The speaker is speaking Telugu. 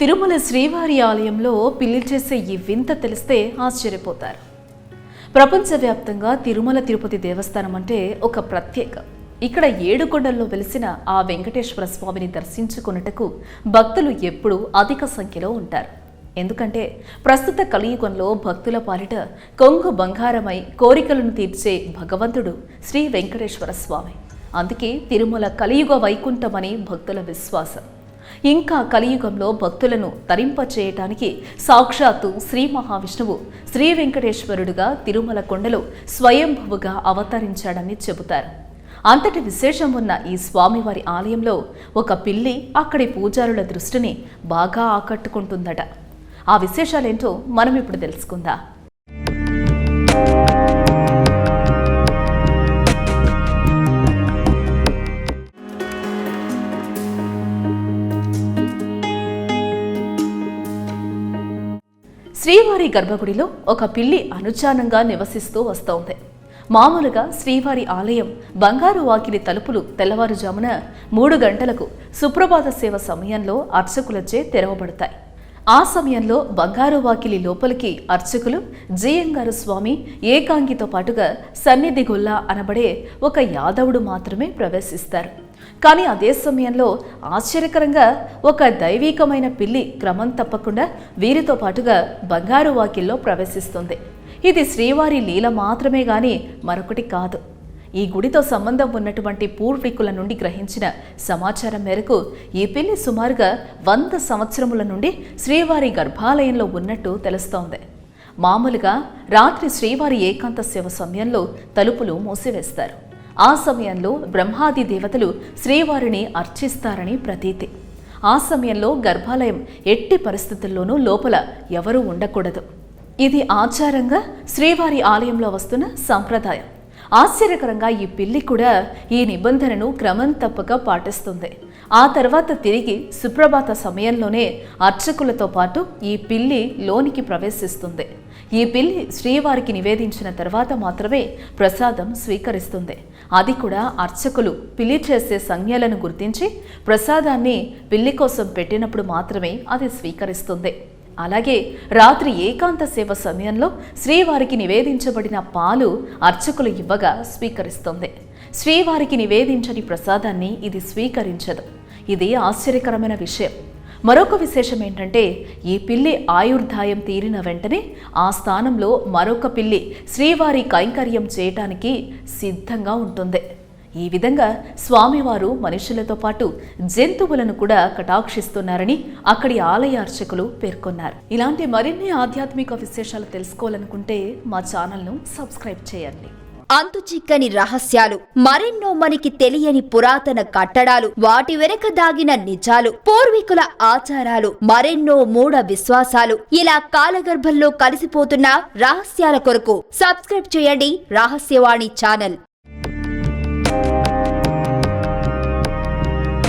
తిరుమల శ్రీవారి ఆలయంలో పిల్లి చేసే ఈ వింత తెలిస్తే ఆశ్చర్యపోతారు. ప్రపంచవ్యాప్తంగా తిరుమల తిరుపతి దేవస్థానం అంటే ఒక ప్రత్యేక. ఇక్కడ ఏడుకొండల్లో వెలిసిన ఆ వెంకటేశ్వర స్వామిని దర్శించుకున్నటకు భక్తులు ఎప్పుడూ అధిక సంఖ్యలో ఉంటారు. ఎందుకంటే ప్రస్తుత కలియుగంలో భక్తుల పాలిట కొంగు బంగారమై కోరికలను తీర్చే భగవంతుడు శ్రీ వెంకటేశ్వర స్వామి. అందుకే తిరుమల కలియుగ వైకుంఠమని భక్తుల విశ్వాసం. ఇంకా కలియుగంలో భక్తులను తరింపచేయటానికి సాక్షాత్తు శ్రీ మహావిష్ణువు శ్రీ వెంకటేశ్వరుడుగా తిరుమల కొండలో స్వయంభువుగా అవతరించాడని చెబుతారు. అంతటి విశేషం ఉన్న ఈ స్వామివారి ఆలయంలో ఒక పిల్లి అక్కడి పూజారుల దృష్టిని బాగా ఆకట్టుకుంటుందట. ఆ విశేషాలేంటో మనం ఇప్పుడు తెలుసుకుందాం. శ్రీవారి గర్భగుడిలో ఒక పిల్లి అనుచానంగా నివసిస్తూ వస్తోంది. మామూలుగా శ్రీవారి ఆలయం బంగారు వాకిలి తలుపులు తెల్లవారుజామున మూడు గంటలకు సుప్రభాత సేవ సమయంలో అర్చకులచే తెరవబడతాయి. ఆ సమయంలో బంగారు వాకిలి లోపలికి అర్చకులు జీయంగారు స్వామి ఏకాంగితో పాటుగా సన్నిధి గుల్లా అనబడే ఒక యాదవుడు మాత్రమే ప్రవేశిస్తారు. కానీ అదే సమయంలో ఆశ్చర్యకరంగా ఒక దైవీకమైన పిల్లి క్రమం తప్పకుండా వీరితో పాటుగా బంగారు వాకిల్లో ప్రవేశిస్తుంది. ఇది శ్రీవారి లీల మాత్రమే గాని మరొకటి కాదు. ఈ గుడితో సంబంధం ఉన్నటువంటి పూర్వీకుల నుండి గ్రహించిన సమాచారం మేరకు ఈ పిల్లి సుమారుగా వంద సంవత్సరముల నుండి శ్రీవారి గర్భాలయంలో ఉన్నట్టు తెలుస్తోంది. మామూలుగా రాత్రి శ్రీవారి ఏకాంత శివ సమయంలో తలుపులు మూసివేస్తారు. ఆ సమయంలో బ్రహ్మాది దేవతలు శ్రీవారిని అర్చిస్తారని ప్రతీతి. ఆ సమయంలో గర్భాలయం ఎట్టి పరిస్థితుల్లోనూ లోపల ఎవరూ ఉండకూడదు. ఇది ఆచారంగా శ్రీవారి ఆలయంలో వస్తున్న సంప్రదాయం. ఆశ్చర్యకరంగా ఈ పిల్లి కూడా ఈ నిబంధనను క్రమం తప్పక పాటిస్తుంది. ఆ తర్వాత తిరిగి సుప్రభాత సమయంలోనే అర్చకులతో పాటు ఈ పిల్లి లోనికి ప్రవేశిస్తుంది. ఈ పిల్లి శ్రీవారికి నివేదించిన తర్వాత మాత్రమే ప్రసాదం స్వీకరిస్తుంది. అది కూడా అర్చకులు పిల్లి చేసే సంజ్ఞలను గుర్తించి ప్రసాదాన్ని పిల్లి కోసం పెట్టినప్పుడు మాత్రమే అది స్వీకరిస్తుంది. అలాగే రాత్రి ఏకాంత సేవ సమయంలో శ్రీవారికి నివేదించబడిన పాలు అర్చకులు ఇవ్వగా స్వీకరిస్తుంది. శ్రీవారికి నివేదించని ప్రసాదాన్ని ఇది స్వీకరించదు. ఇది ఆశ్చర్యకరమైన విషయం. మరొక విశేషం ఏంటంటే ఈ పిల్లి ఆయుర్దాయం తీరిన వెంటనే ఆ స్థానంలో మరొక పిల్లి శ్రీవారి కైంకర్యం చేయటానికి సిద్ధంగా ఉంటుంది. ఈ విధంగా స్వామివారు మనుషులతో పాటు జంతువులను కూడా కటాక్షిస్తున్నారని అక్కడి ఆలయ అర్చకులు పేర్కొన్నారు. ఇలాంటి మరిన్ని ఆధ్యాత్మిక విశేషాలు తెలుసుకోవాలనుకుంటే మా ఛానల్ను సబ్స్క్రైబ్ చేయండి. అంతు చిక్కని రహస్యాలు మరెన్నో మనకి తెలియని పురాతన కట్టడాలు వాటి వెనక దాగిన నిజాలు పూర్వీకుల ఆచారాలు మరెన్నో మూఢ విశ్వాసాలు ఇలా కాలగర్భంలో కలిసిపోతున్న రహస్యాల కొరకు సబ్స్క్రైబ్ చేయండి రహస్యవాణి ఛానల్.